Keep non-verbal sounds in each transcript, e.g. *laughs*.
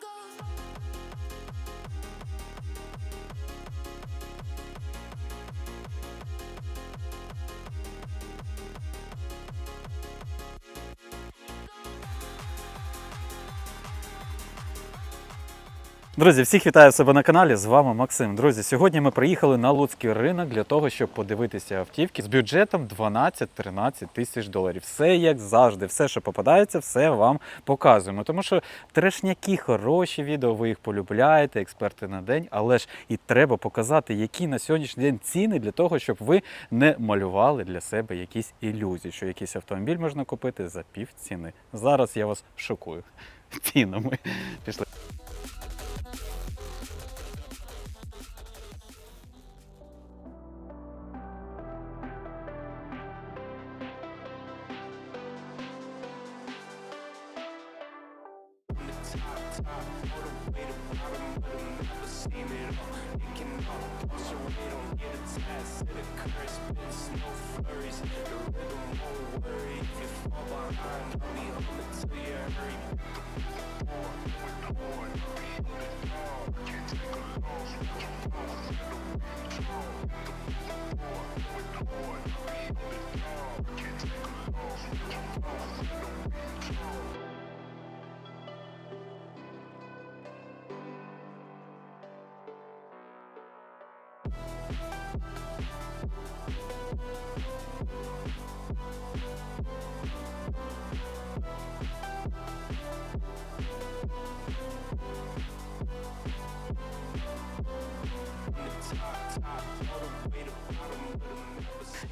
goes. Друзі, всіх вітаю себе на каналі. З вами Максим. Друзі, сьогодні ми приїхали на Луцький ринок для того, щоб подивитися автівки з бюджетом 12-13 тисяч доларів. Все як завжди, все, що попадається, все вам показуємо. Тому що трешняки хороші відео, ви їх полюбляєте, експерти на день, але ж і треба показати, які на сьогоднішній день ціни для того, щоб ви не малювали для себе якісь ілюзії, що якийсь автомобіль можна купити за пів ціни. Зараз я вас шокую цінами. Пішли.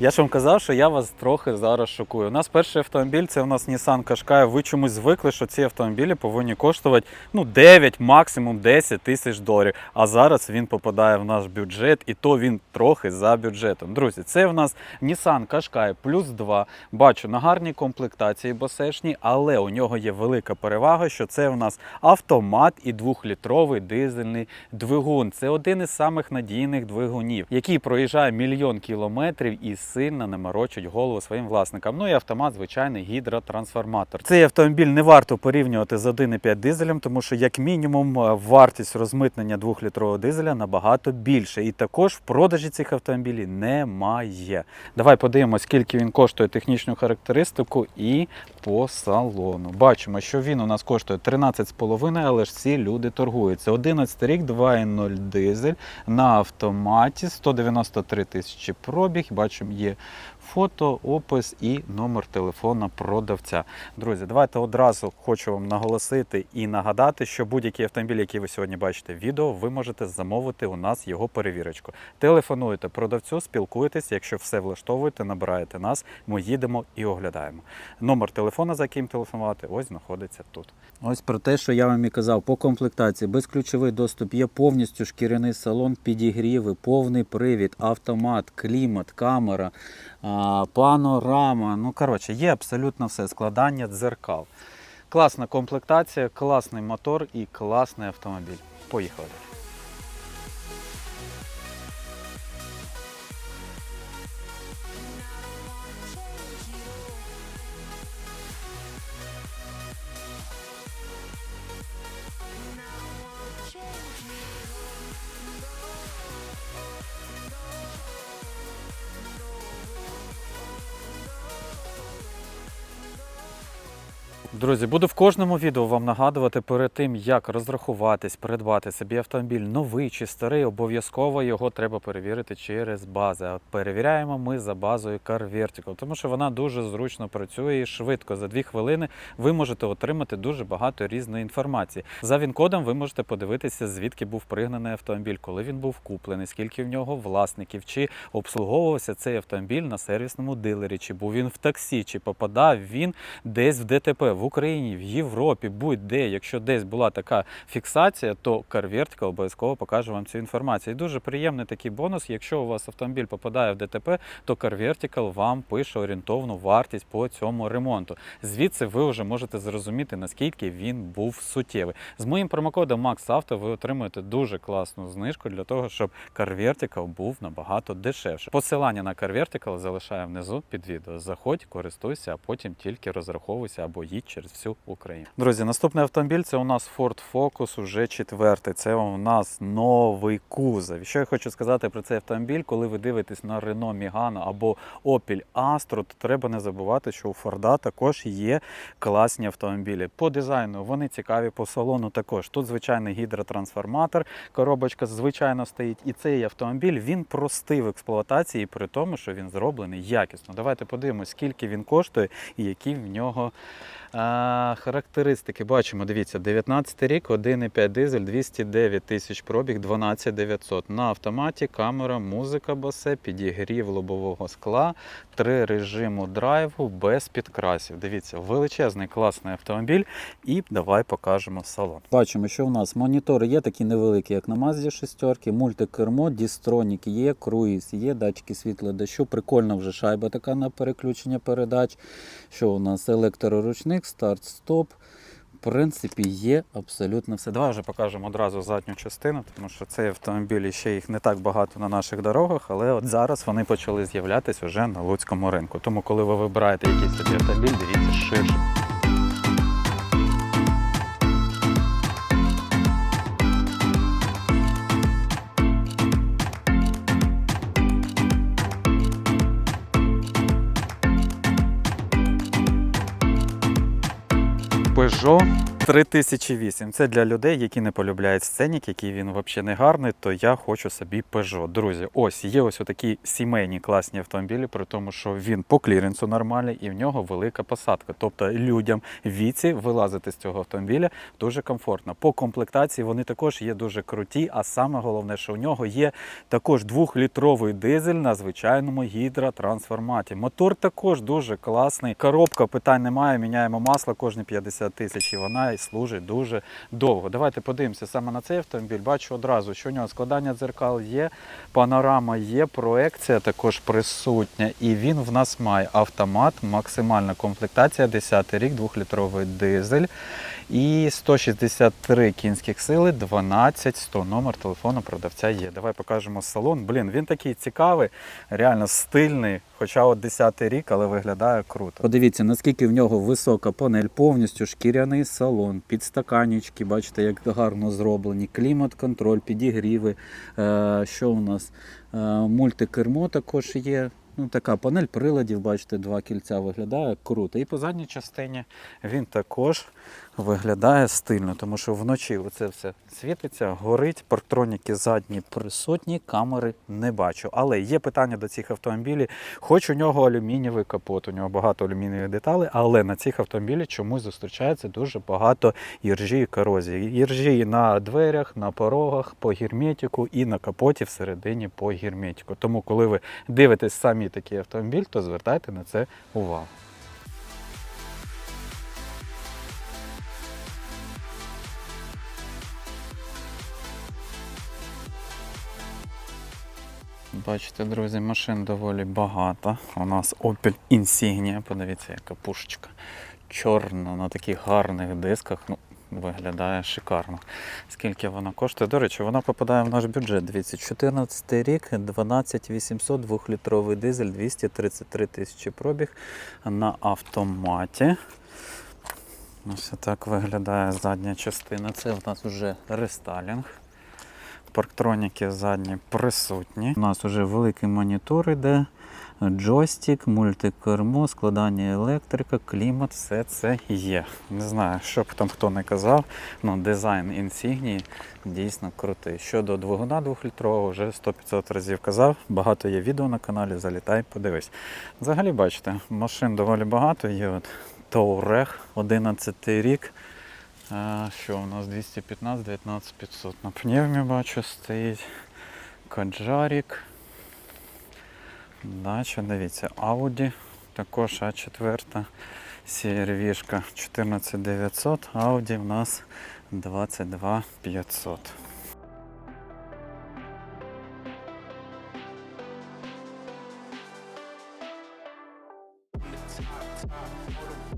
Я ж вам казав, що я вас трохи зараз шокую. У нас перший автомобіль це у нас Nissan Qashqai. Ви чомусь звикли, що ці автомобілі повинні коштувати ну 9, максимум 10 тисяч доларів. А зараз він попадає в наш бюджет, і то він трохи за бюджетом. Друзі, це в нас Nissan Qashqai плюс 2. Бачу на гарній комплектації босешні, але у нього є велика перевага, що це в нас автомат і двохлітровий дизельний двигун. Це один із самих надійних двигунів, який проїжджає мільйон кілометрів і сильно не морочить голову своїм власникам. Ну і автомат, звичайний гідротрансформатор. Цей автомобіль не варто порівнювати з 1,5 дизелем, тому що як мінімум е, вартість розмитнення двохлітрового дизеля набагато більше. І також в продажі цих автомобілів немає. Давай подивимось, скільки він коштує технічну характеристику і по салону. Бачимо, що він у нас коштує 13,5, але ж ці люди торгуються. 11 рік, 2,0 дизель на автоматі, 193 тисячі пробіг. Бачимо, є фото, опис і номер телефона продавця. Друзі, давайте одразу хочу вам наголосити і нагадати, що будь-який автомобіль, який ви сьогодні бачите в відео, ви можете замовити у нас його перевірочку. Телефонуєте продавцю, спілкуєтесь. Якщо все влаштовуєте, набираєте нас, ми їдемо і оглядаємо. Номер телефона, за яким телефонувати, ось знаходиться тут. Ось про те, що я вам і казав, по комплектації безключовий доступ є повністю шкіряний салон, підігріви, повний привід, автомат, клімат, камера, панорама. Ну, коротше, є абсолютно все, складання дзеркал. Класна комплектація, класний мотор і класний автомобіль. Поїхали. Друзі, буду в кожному відео вам нагадувати перед тим, як розрахуватись, придбати собі автомобіль новий чи старий, обов'язково його треба перевірити через бази. А перевіряємо ми за базою Car Vertical, тому що вона дуже зручно працює і швидко. За дві хвилини ви можете отримати дуже багато різної інформації. За він-кодом ви можете подивитися, звідки був пригнаний автомобіль, коли він був куплений, скільки в нього власників, чи обслуговувався цей автомобіль на сервісному дилері, чи був він в таксі, чи попадав він десь в ДТП в Україні, в Європі, будь-де. Якщо десь була така фіксація, то Car обов'язково покаже вам цю інформацію. І дуже приємний такий бонус. Якщо у вас автомобіль попадає в ДТП, то Car вам пише орієнтовну вартість по цьому ремонту. Звідси ви вже можете зрозуміти, наскільки він був суттєвий. З моїм промокодом MaxAuto ви отримуєте дуже класну знижку для того, щоб Vertical був набагато дешевше. Посилання на Vertical залишаю внизу під відео. Заходь, користуйся, а потім тільки розраховуйся або їдь через всю Україну. Друзі, наступний автомобіль це у нас Ford Focus, уже четвертий. Це у нас новий кузов. Що я хочу сказати про цей автомобіль, коли ви дивитесь на Renault Megane або Opel Astra, то треба не забувати, що у Форда також є класні автомобілі. По дизайну вони цікаві, по салону також. Тут звичайний гідротрансформатор, коробочка звичайно стоїть. І цей автомобіль він простий в експлуатації, при тому, що він зроблений якісно. Давайте подивимось, скільки він коштує і які в нього характеристики. Бачимо, дивіться, 19 рік, 1,5 дизель, 209 тисяч пробіг, 12 900. На автоматі камера, музика басе, підігрів лобового скла, три режиму драйву без підкрасів. Дивіться, величезний класний автомобіль. І давай покажемо салон. Бачимо, що в нас монітори є такі невеликі, як на Mazda 6, мультикермо, дістронік є, круїз є, датчики світла дощу. Прикольна вже шайба така на переключення передач. Що у нас електроручник, старт-стоп. В принципі, є абсолютно все. Давай вже покажемо одразу задню частину, тому що цей автомобіль ще їх не так багато на наших дорогах, але от зараз вони почали з'являтися вже на луцькому ринку. Тому, коли ви вибираєте якийсь такий автомобіль, дивіться ширше. Peugeot 3008. Це для людей, які не полюбляють сценік, який він взагалі не гарний, то я хочу собі Peugeot. Друзі, ось є ось такі сімейні класні автомобілі, при тому, що він по кліренсу нормальний і в нього велика посадка. Тобто людям віці вилазити з цього автомобіля дуже комфортно. По комплектації вони також є дуже круті, а саме головне, що у нього є також двохлітровий дизель на звичайному гідротрансформаті. Мотор також дуже класний. Коробка питань немає. Міняємо масло кожні 50 тисяч, і вона і служить дуже довго. Давайте подивимося саме на цей автомобіль. Бачу одразу, що у нього складання дзеркал є, панорама є, проекція також присутня. І він в нас має автомат, максимальна комплектація, 10 рік, 2-літровий дизель. І 163 кінських сили, 12 100. Номер телефону продавця є. Давай покажемо салон. Блін, він такий цікавий, реально стильний. Хоча от 10 рік, але виглядає круто. Подивіться, наскільки в нього висока панель, повністю шкіряний салон, підстаканічки, бачите, як гарно зроблені, клімат-контроль, підігріви. Е, що у нас? Е, мультикермо також є. Ну, така панель приладів, бачите, два кільця виглядає круто. І по задній частині він також виглядає стильно, тому що вночі оце все світиться, горить, парктроніки задні присутні, камери не бачу. Але є питання до цих автомобілів. Хоч у нього алюмінієвий капот, у нього багато алюмінієвих деталей, але на цих автомобілях чомусь зустрічається дуже багато іржі і корозії. Іржі на дверях, на порогах, по герметику і на капоті всередині по герметику. Тому, коли ви дивитесь самі такий автомобіль, то звертайте на це увагу. Бачите, друзі, машин доволі багато. У нас Opel Insignia, подивіться, яка пушечка. Чорна на таких гарних дисках. Ну, виглядає шикарно. Скільки вона коштує? До речі, вона попадає в наш бюджет. Дивіться, 14 рік, 12 800, 2-літровий дизель, 233 тисячі пробіг на автоматі. Ось так виглядає задня частина. Це в нас вже рестайлінг. Парктроніки задні присутні. У нас вже великий монітор іде, джойстик, мультикермо, складання електрика, клімат, все це є. Не знаю, що б там хто не казав, але дизайн інсігнії дійсно крутий. Щодо двигуна 2-літрового, вже 100-500 разів казав. Багато є відео на каналі, залітай, подивись. Взагалі, бачите, машин доволі багато. Є от Touareg, 11 рік. Що у нас 215, 19 500 на пневмі бачу стоїть. Каджарік. Дача, дивіться, Audi, також А4, CRV 14900, Audi в нас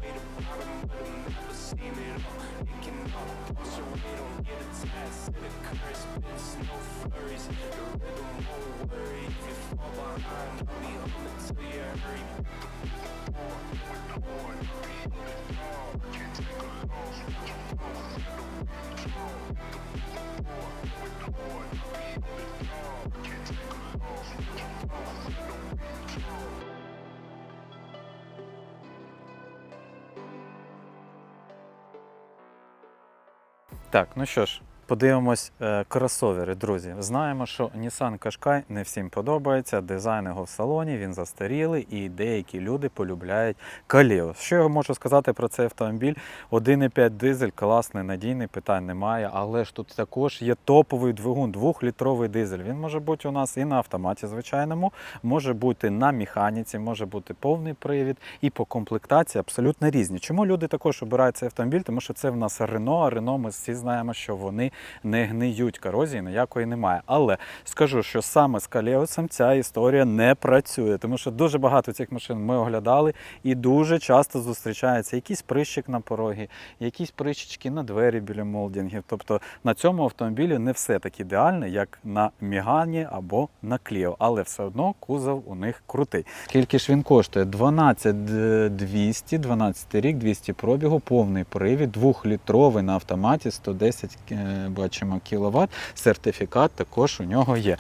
way to bottom, but I've never seen it all. Making up, punch away, don't get attached to the curse. Bitch, no flurries, the rhythm won't worry. If you fall behind, I'll be home until you hurry. On, on, be on the dog. Can't take a loss, put your phone in the window. On, on, be on the dog. Can't take a loss, put your phone in the. Так, ну що ж, подивимось е, кросовери, друзі. Знаємо, що Nissan Qashqai не всім подобається. Дизайн його в салоні, він застарілий, і деякі люди полюбляють Каліо. Що я можу сказати про цей автомобіль? 1,5 дизель, класний, надійний, питань немає. Але ж тут також є топовий двигун, 2-літровий дизель. Він може бути у нас і на автоматі звичайному, може бути на механіці, може бути повний привід, і по комплектації абсолютно різні. Чому люди також обирають цей автомобіль? Тому що це в нас Рено, а Рено ми всі знаємо, що вони не гниють, корозії ніякої немає. Але скажу, що саме з Калеусом ця історія не працює, тому що дуже багато цих машин ми оглядали і дуже часто зустрічається якийсь прищик на порогі, якісь прищички на двері біля молдінгів. Тобто на цьому автомобілі не все так ідеально, як на Мігані або на Кліо, але все одно кузов у них крутий. Скільки ж він коштує? 12 200, 12 рік, 200 пробігу, повний привід, 2-літровий на автоматі, 110 е, бачимо кіловат. Сертифікат також у нього є.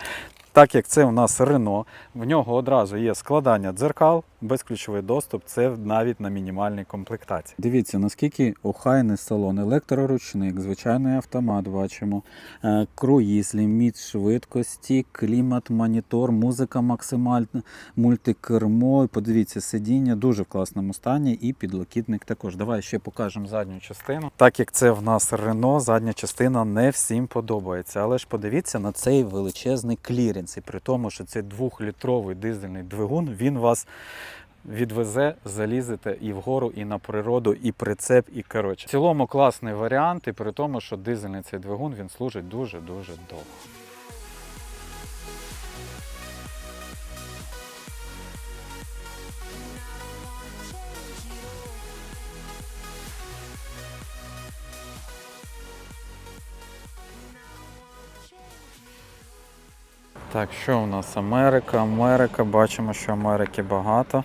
Так як це у нас Рено, в нього одразу є складання дзеркал, безключовий доступ, це навіть на мінімальній комплектації. Дивіться, наскільки охайний салон, електроручник, звичайний автомат бачимо, е, круїз, ліміт швидкості, клімат, монітор, музика максимальна, мультикермо. Подивіться, сидіння дуже в класному стані і підлокітник також. Давай ще покажемо задню частину. Так як це в нас Рено, задня частина не всім подобається. Але ж подивіться на цей величезний кліренс. І при тому, що це двохлітровий дизельний двигун, він вас відвезе, залізете і вгору, і на природу, і прицеп, і коротше. В цілому класний варіант, і при тому, що дизельний цей двигун він служить дуже-дуже довго. Так, що у нас Америка? Америка, бачимо, що Америки багато.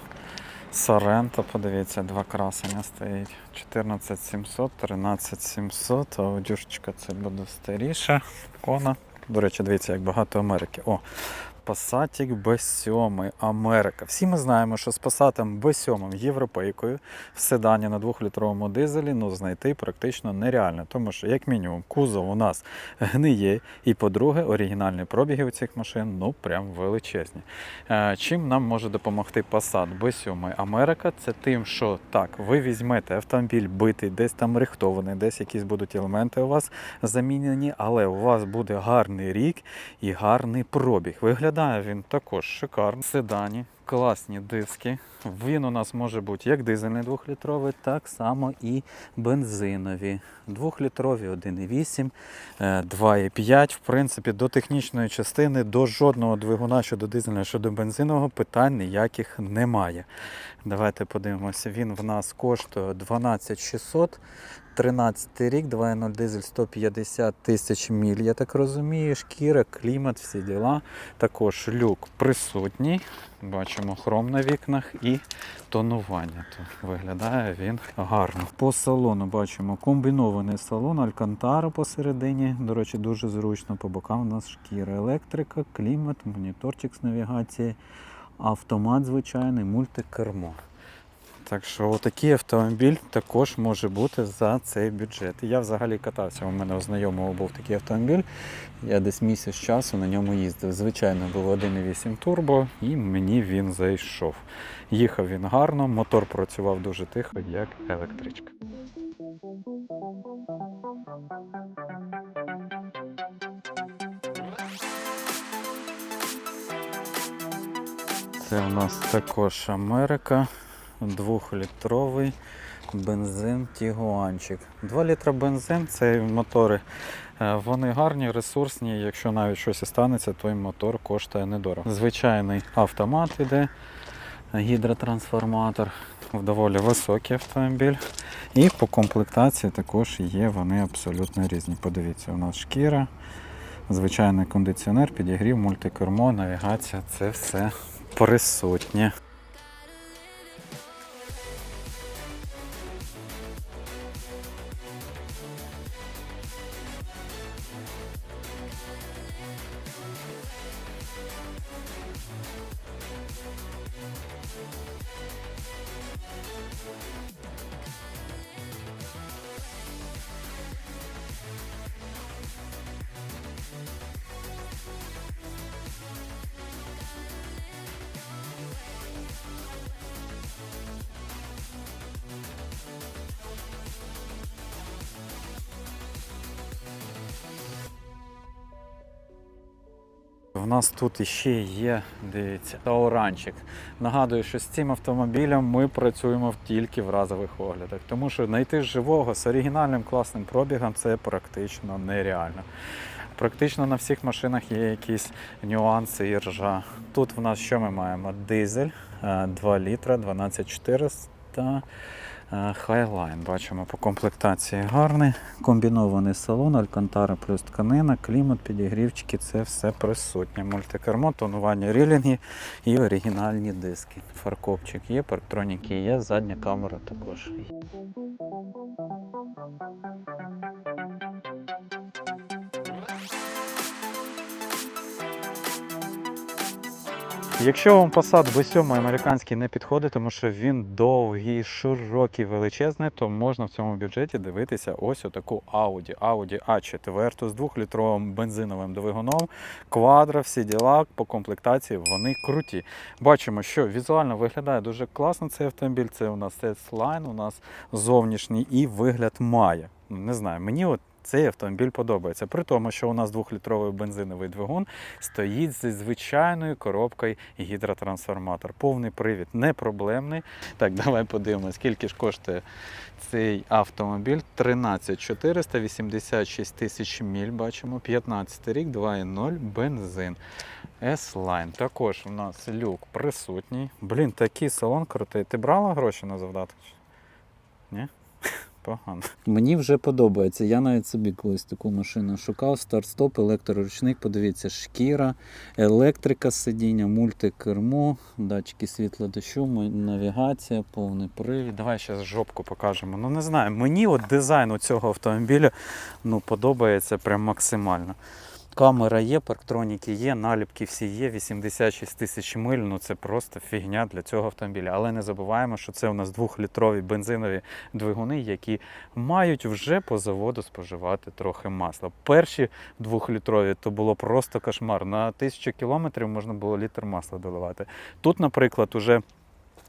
Соренто, подивіться, два красення стоїть. 14700, 13700, а одюшечка це буде старіша. Кона. До речі, дивіться, як багато Америки. О, Passat B7 Америка. Всі ми знаємо, що з Passat B7 європейкою в седані на 2-літровому дизелі ну, знайти практично нереально, тому що, як мінімум, кузов у нас гниє, і по-друге, оригінальні пробіги у цих машин ну прям величезні. Е, Чим нам може допомогти Passat B7 Америка? Це тим, що так, ви візьмете автомобіль битий, десь там рихтований, десь якісь будуть елементи у вас замінені, але у вас буде гарний рік і гарний пробіг. Виглядає він також шикарно. Седані, класні диски. Він у нас може бути як дизельний 2-літровий, так само і бензинові. 2-літрові 1,8, е, 2,5. В принципі, до технічної частини, до жодного двигуна щодо дизельного, щодо бензинового питань ніяких немає. Давайте подивимося. Він в нас коштує 12600. 13 рік, 2.0 дизель 150 тисяч міль, я так розумію. Шкіра, клімат, всі діла. Також люк присутній. Бачимо хром на вікнах і тонування. То виглядає він гарно. По салону бачимо комбінований салон, алькантара посередині. До речі, дуже зручно. По бокам у нас шкіра, електрика, клімат, моніторчик з навігації, автомат звичайний, мультикермо. Так що отакий автомобіль також може бути за цей бюджет. Я взагалі катався. У мене у знайомого був такий автомобіль. Я десь місяць часу на ньому їздив. Звичайно, був 1.8 турбо, і мені він зайшов. Їхав він гарно, мотор працював дуже тихо, як електричка. Це у нас також Америка, двохлітровий бензин Тігуанчик. 2 літра бензин, це мотори. е, Вони гарні, ресурсні. Якщо навіть щось і станеться, то мотор коштує недорого. Звичайний автомат іде, гідротрансформатор, доволі високий автомобіль. І по комплектації також є вони абсолютно різні. Подивіться, у нас шкіра, Звичайний кондиціонер, підігрів, мультикермо, навігація це все присутнє. У нас тут іще є, дивіться, тауранчик. Нагадую, що з цим автомобілем ми працюємо тільки в разових оглядах, тому що знайти живого з оригінальним класним пробігом це практично нереально. Практично на всіх машинах є якісь нюанси і ржа. Тут в нас що ми маємо? Дизель е, 2 літра, 12400. Е, Highline. Бачимо по комплектації гарний. Комбінований салон, алькантара плюс тканина, клімат, підігрівчики це все присутнє. Мультикермо, тонування рілінги і оригінальні диски. Фаркопчик є, парктроніки є, задня камера також. є. Якщо вам Passat B7 американський не підходить, тому що він довгий, широкий, величезний, то можна в цьому бюджеті дивитися ось отаку Audi. Audi A4 з 2-літровим бензиновим двигуном, квадро, всі діла по комплектації вони круті. Бачимо, що візуально виглядає дуже класно цей автомобіль. Це у нас S-Line, у нас зовнішній і вигляд має. Не знаю, мені от цей автомобіль подобається. При тому, що у нас двохлітровий бензиновий двигун стоїть зі звичайною коробкою гідротрансформатор. Повний привід не проблемний. Так, *laughs* давай подивимось, скільки ж коштує цей автомобіль. 13 486 тисяч міль, бачимо, 15 рік, 2,0 бензин. S-Line. Також у нас люк присутній. Блін, такий салон крутий. Ти брала гроші на завдаток? Ні? Погано. Мені вже подобається. Я навіть собі колись таку машину шукав. Старт-стоп, електроручник, подивіться, шкіра, електрика сидіння, мультикермо, датчики світла дощу, навігація, повний привід. Давай ще жопку покажемо. Ну не знаю, мені от дизайн у цього автомобіля ну, подобається прям максимально. Камера є, парктроніки є, наліпки всі є, 86 тисяч миль. Ну це просто фігня для цього автомобіля. Але не забуваємо, що це у нас двохлітрові бензинові двигуни, які мають вже по заводу споживати трохи масла. Перші двохлітрові то було просто кошмар. На тисячу кілометрів можна було літр масла доливати. Тут, наприклад, уже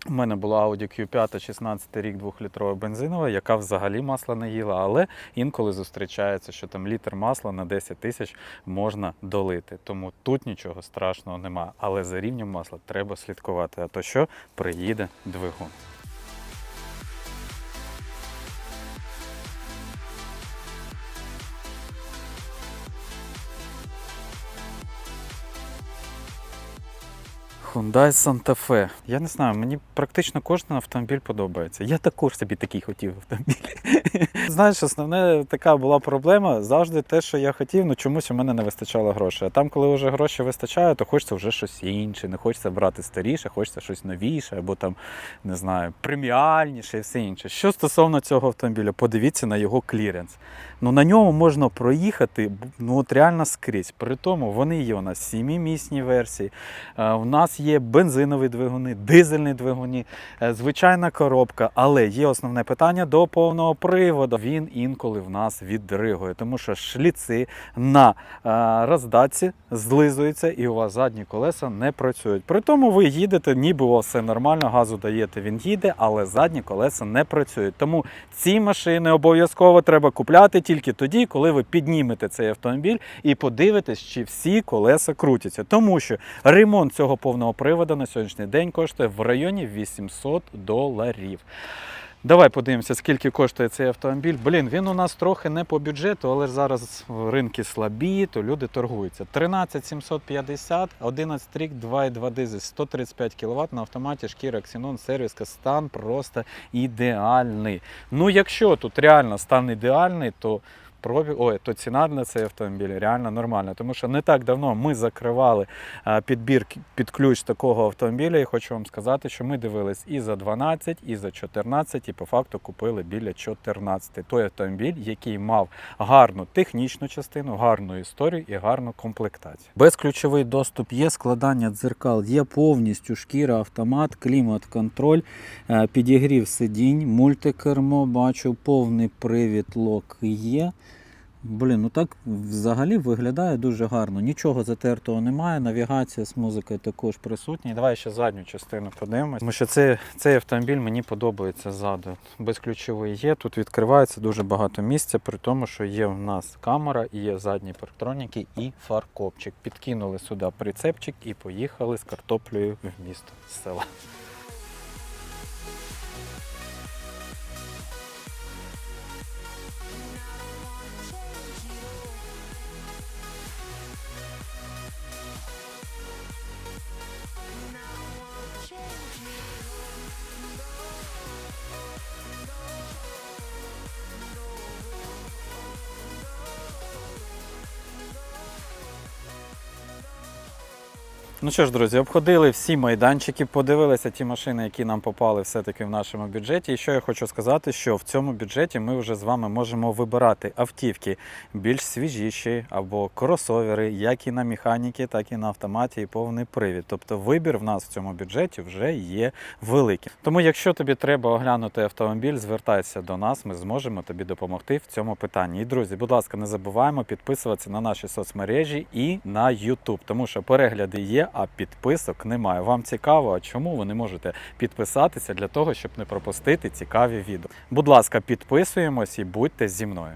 у мене була Audi Q5 16 рік двохлітрова бензинова, яка взагалі масла не їла, але інколи зустрічається, що там літр масла на 10 тисяч можна долити. Тому тут нічого страшного нема. Але за рівнем масла треба слідкувати. А то що приїде двигун. Hyundai Santa Fe. Я не знаю, мені практично кожен автомобіль подобається. Я також собі такий хотів автомобіль. *laughs* Знаєш, основна така була проблема завжди те, що я хотів, ну чомусь у мене не вистачало грошей. А там, коли вже гроші вистачає, то хочеться вже щось інше, не хочеться брати старіше, хочеться щось новіше, або там, не знаю, преміальніше і все інше. Що стосовно цього автомобіля, подивіться на його кліренс. Ну на ньому можна проїхати ну от реально скрізь. При тому вони є у нас сімімісні версії. Е, У нас є бензинові двигуни, дизельні двигуни, е, звичайна коробка, але є основне питання до повного приводу. Він інколи в нас віддригує, тому що шліци на е, роздатці злизуються і у вас задні колеса не працюють. При тому ви їдете, ніби у все нормально, газу даєте, він їде, але задні колеса не працюють. Тому ці машини обов'язково треба купляти тільки тоді, коли ви піднімете цей автомобіль і подивитесь, чи всі колеса крутяться. Тому що ремонт цього повного приводу на сьогоднішній день коштує в районі 800 доларів. Давай подивимося, скільки коштує цей автомобіль. Блін, він у нас трохи не по бюджету, але зараз ринки слабі, то люди торгуються. 13 750, 11 рік, 2,2 дизель, 135 кВт на автоматі, шкіра, ксенон, сервіска, стан просто ідеальний. Ну, якщо тут реально стан ідеальний, то пробіг, ой, то ціна на цей автомобіль реально нормальна. Тому що не так давно ми закривали е, підбір під ключ такого автомобіля. І хочу вам сказати, що ми дивились і за 12, і за 14, і по факту купили біля 14. Той автомобіль, який мав гарну технічну частину, гарну історію і гарну комплектацію. Безключовий доступ є, складання дзеркал, є повністю шкіра, автомат, клімат-контроль, е, підігрів сидінь, мультикермо, бачу, повний привід лок є. Блін, ну так взагалі виглядає дуже гарно. Нічого затертого немає. Навігація з музикою також присутня. Давай ще задню частину подивимось. Тому що цей, цей автомобіль мені подобається ззаду. Безключовий є. Тут відкривається дуже багато місця, при тому, що є у нас камера, є задні парктроніки і фаркопчик. Підкинули сюди прицепчик і поїхали з картоплею в місто з села. Ну що ж, друзі, обходили всі майданчики, подивилися ті машини, які нам попали все-таки в нашому бюджеті. І що я хочу сказати, що в цьому бюджеті ми вже з вами можемо вибирати автівки більш свіжіші або кросовери, як і на механіки, так і на автоматі, і повний привід. Тобто вибір в нас в цьому бюджеті вже є великий. Тому, якщо тобі треба оглянути автомобіль, звертайся до нас, ми зможемо тобі допомогти в цьому питанні. І друзі, будь ласка, не забуваємо підписуватися на наші соцмережі і на YouTube, тому що перегляди є, а підписок немає. Вам цікаво, а чому ви не можете підписатися для того, щоб не пропустити цікаві відео? Будь ласка, підписуємось і будьте зі мною.